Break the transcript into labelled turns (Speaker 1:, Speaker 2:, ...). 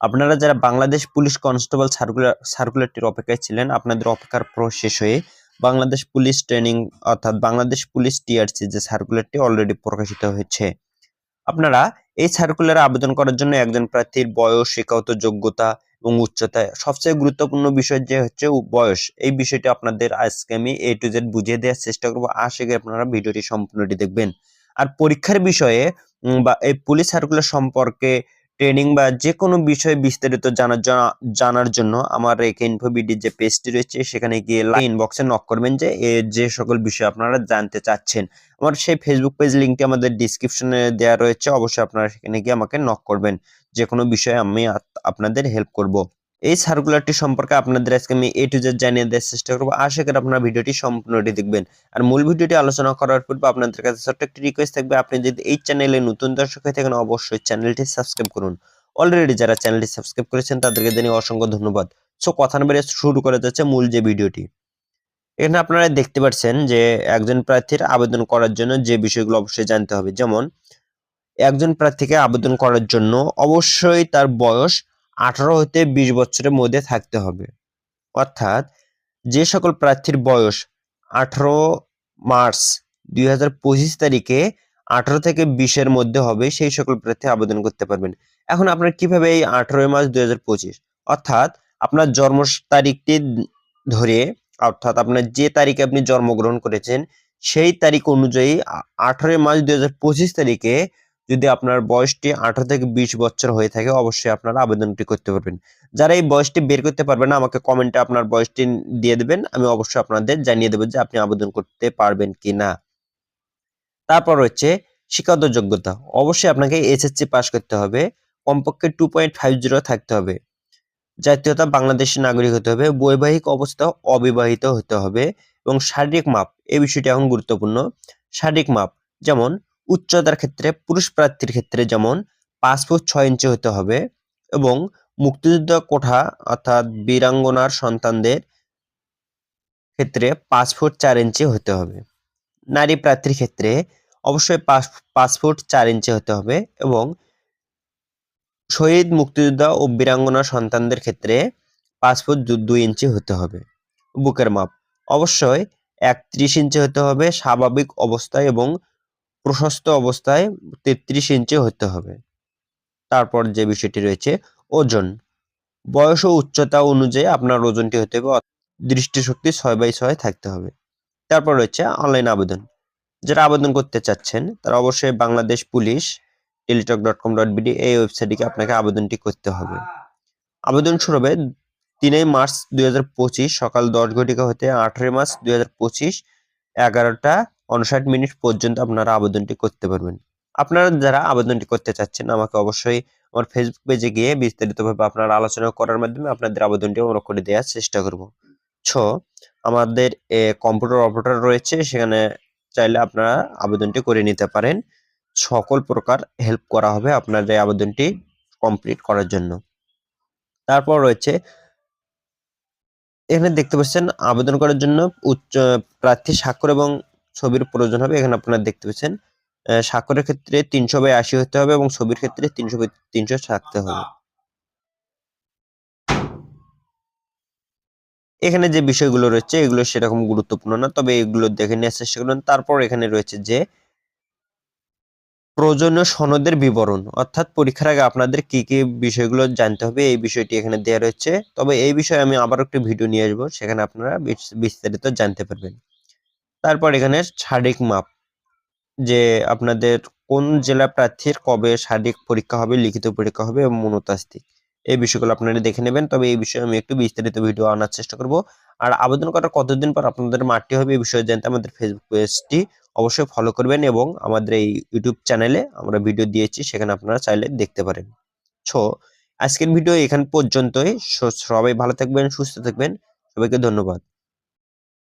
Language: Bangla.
Speaker 1: আপনারা যারা বাংলাদেশ পুলিশ কনস্টেবল সার্কুলার, সার্কুলারটির অপেক্ষায় ছিলেন, আপনাদের অপেক্ষার প্রশেষ হয়ে বাংলাদেশ পুলিশ ট্রেনিং অর্থাৎ বাংলাদেশ পুলিশ টিআরসি যে সার্কুলারটি অলরেডি প্রকাশিত হয়েছে, আপনারা এই সার্কুলারে আবেদন করার জন্য একজন প্রার্থীর বয়স, শিক্ষাগত যোগ্যতা এবং উচ্চতা, সবচেয়ে গুরুত্বপূর্ণ বিষয় যে হচ্ছে বয়স, এই বিষয়টি আপনাদের আজকে আমি এ টু জেড বুঝিয়ে দেওয়ার চেষ্টা করব। আশা করি আপনারা ভিডিওটি সম্পূর্ণটি দেখবেন। আর পরীক্ষার বিষয়ে বা এই পুলিশ সার্কুলার সম্পর্কে ট্রেনিং বা যে কোনো বিষয়ে বিস্তারিত জানার জানার জন্য আমার এই ইনফোবিডির যে পেজটি রয়েছে, সেখানে গিয়ে ইনবক্সে নক করবেন যে যে সকল বিষয় আপনারা জানতে চাচ্ছেন। আমার সেই ফেসবুক পেজ লিঙ্কটি আমাদের ডিসক্রিপশনে দেওয়া রয়েছে, অবশ্যই আপনারা সেখানে গিয়ে আমাকে নক করবেন। যে কোনো বিষয়ে আমি আপনাদের হেল্প করব। এই সার্কুলারটি সম্পর্কে আপনাদের আজকে আমি এ টু জেড জানিয়ে দেওয়ার চেষ্টা করব। আশা করি আপনারা ভিডিওটি সম্পূর্ণটি দেখবেন। আর মূল ভিডিওটি আলোচনা করার পূর্বে আপনাদের কাছে ছোট্ট একটি রিকোয়েস্ট থাকবে। আপনি যদি এই চ্যানেলে নতুন দর্শক হয়ে থাকেন, অবশ্যই চ্যানেলটি সাবস্ক্রাইব করুন। অলরেডি যারা চ্যানেলটি সাবস্ক্রাইব করেছেন, তাদেরকে জানিয়ে অসংখ্য ধন্যবাদ। সো কথা না শুরু করা যাচ্ছে মূল যে ভিডিওটি। এখানে আপনারা দেখতে পাচ্ছেন যে একজন প্রার্থীর আবেদন করার জন্য যে বিষয়গুলো অবশ্যই জানতে হবে। যেমন, একজন প্রার্থীকে আবেদন করার জন্য অবশ্যই তার বয়স আঠারো হতে বিশ বছরের মধ্যে থাকতে হবে। অর্থাৎ যে সকল প্রার্থীর বয়স আঠারো মার্চ দুই হাজার পঁচিশ তারিখে আঠারো থেকে বিশের মধ্যে হবে, সেই সকল প্রার্থী আবেদন করতে পারবেন। এখন আপনার কীভাবে এই আঠারোই মার্চ দুই হাজার পঁচিশ, অর্থাৎ আপনার জন্ম তারিখটি ধরে, অর্থাৎ আপনার যে তারিখে আপনি জন্মগ্রহণ করেছেন, সেই তারিখ অনুযায়ী আঠারোই মার্চ দুই হাজার পঁচিশ তারিখে যদি আপনার বয়সটি আঠারো থেকে বিশ বছর হয়ে থাকে, অবশ্যই আপনারা আবেদনটি করতে পারবেন। যারা এই বয়সটি বের করতে পারবেন আমাকে কমেন্টে আপনার বয়সটি দিয়ে দেবেন, আমি অবশ্যই আপনাদের জানিয়ে দেবো যে আপনি আবেদন করতে পারবেন কি না তারপর হচ্ছে শিক্ষাগত যোগ্যতা। অবশ্যই আপনাকে এসএসসি পাস করতে হবে, কমপক্ষে টু পয়েন্ট ফাইভ জিরো থাকতে হবে। জাতীয়তা বাংলাদেশের নাগরিক হতে হবে, বৈবাহিক অবস্থা অবিবাহিত হতে হবে এবং শারীরিক মাপ, এই বিষয়টি এখন গুরুত্বপূর্ণ। শারীরিক মাপ, যেমন উচ্চতার ক্ষেত্রে, পুরুষ প্রার্থীর ক্ষেত্রে যেমন পাঁচ ফুট ছয় ইঞ্চি হতে হবে এবং মুক্তিযুদ্ধ কোঠা অর্থাৎ বীরাঙ্গনার সন্তানদের ক্ষেত্রে পাঁচ ফুট চার ইঞ্চি হতে হবে। নারী প্রার্থীর ক্ষেত্রে অবশ্যই পাঁচ পাঁচ ফুট চার ইঞ্চি হতে হবে এবং শহীদ মুক্তিযোদ্ধা ও বীরাঙ্গনা সন্তানদের ক্ষেত্রে পাঁচ ফুট দুই ইঞ্চি হতে হবে। বুকের মাপ, অবশ্যই একত্রিশ ইঞ্চি হতে হবে স্বাভাবিক অবস্থায় এবং প্রশস্ত অবস্থায় তেত্রিশ ইঞ্চি হতে হবে। তারপর যে বিষয়টি রয়েছে, ওজন। বয়স ও উচ্চতা অনুযায়ী আপনার ওজনটি হতে হবে, দৃষ্টিশক্তি ছয় বাই ছয় থাকতে হবে। তারপর রয়েছে অনলাইন আবেদন। যারা আবেদন করতে চাচ্ছেন, তারা অবশ্যই Bangladesh police Teletalk dot com dot BD এই ওয়েবসাইটে আপনাকে আবেদনটি করতে হবে। আবেদন শুরু হবে তিনই মার্চ দুই হাজার পঁচিশ, সকাল দশ ঘটিকা হতে আঠারোই মার্চ দুই এগারোটা উনষাট মিনিট পর্যন্ত আপনারা আবেদনটি করতে পারবেন। আপনারা যারা আবেদনটি করতে চাচ্ছেন, আমাকে অবশ্যই আমার ফেসবুক পেজে গিয়ে বিস্তারিতভাবে আপনারা আলোচনা করার মাধ্যমে আপনাদের আবেদনটি আমরা করে দেওয়ার চেষ্টা করব। ছ, আমাদের কম্পিউটার অপারেটর রয়েছে, সেখানে চাইলে আপনারা আবেদনটি করে নিতে পারেন। সকল প্রকার হেল্প করা হবে আপনাদের এই আবেদনটি কমপ্লিট করার জন্য। তারপর রয়েছে, এখানে দেখতে পাচ্ছেন আবেদন করার জন্য উচ্চ প্রার্থী স্বাক্ষর এবং ছবির প্রয়োজন হবে। এখানে আপনারা দেখতে পাচ্ছেন স্বাক্ষরের ক্ষেত্রে তিনশো বাই আশি হতে হবে এবং ছবির ক্ষেত্রে তিনশো বাই তিনশো থাকতে হবে। এখানে যে বিষয়গুলো রয়েছে, এগুলো সেরকম গুরুত্বপূর্ণ না, তবে এগুলো দেখে নেওয়ার চেষ্টা করুন। তারপর এখানে রয়েছে যে, প্রয়োজনীয় সনদের বিবরণ, অর্থাৎ পরীক্ষার আগে আপনাদের কি কি বিষয়গুলো জানতে হবে, এই বিষয়টি এখানে দেওয়া রয়েছে। তবে এই বিষয়ে আমি আবার একটি ভিডিও নিয়ে আসব, সেখানে আপনারা বিস্তারিত জানতে পারবেন। তারপর এখানে শারীরিক মাপ, যে আপনাদের কোন জেলা প্রার্থীর কবে শারীরিক পরীক্ষা হবে, লিখিত পরীক্ষা হবে এবং মনোতাস্তিক। এই বিষয়গুলো আপনারা দেখে নেবেন। তবে এই বিষয়ে আমি একটু বিস্তারিত ভিডিও আনার চেষ্টা করব। আর আবেদন করার কতদিন পর আপনাদের মাঠটি হবে, এই বিষয়ে জানতে আমাদের ফেসবুক পেজটি অবশ্যই ফলো করবেন এবং আমাদের এই ইউটিউব চ্যানেলে আমরা ভিডিও দিয়েছি, সেখানে আপনারা চাইলে দেখতে পারেন। সো আজকের ভিডিও এখান পর্যন্তই। সবাই ভালো থাকবেন, সুস্থ থাকবেন। সবাইকে ধন্যবাদ।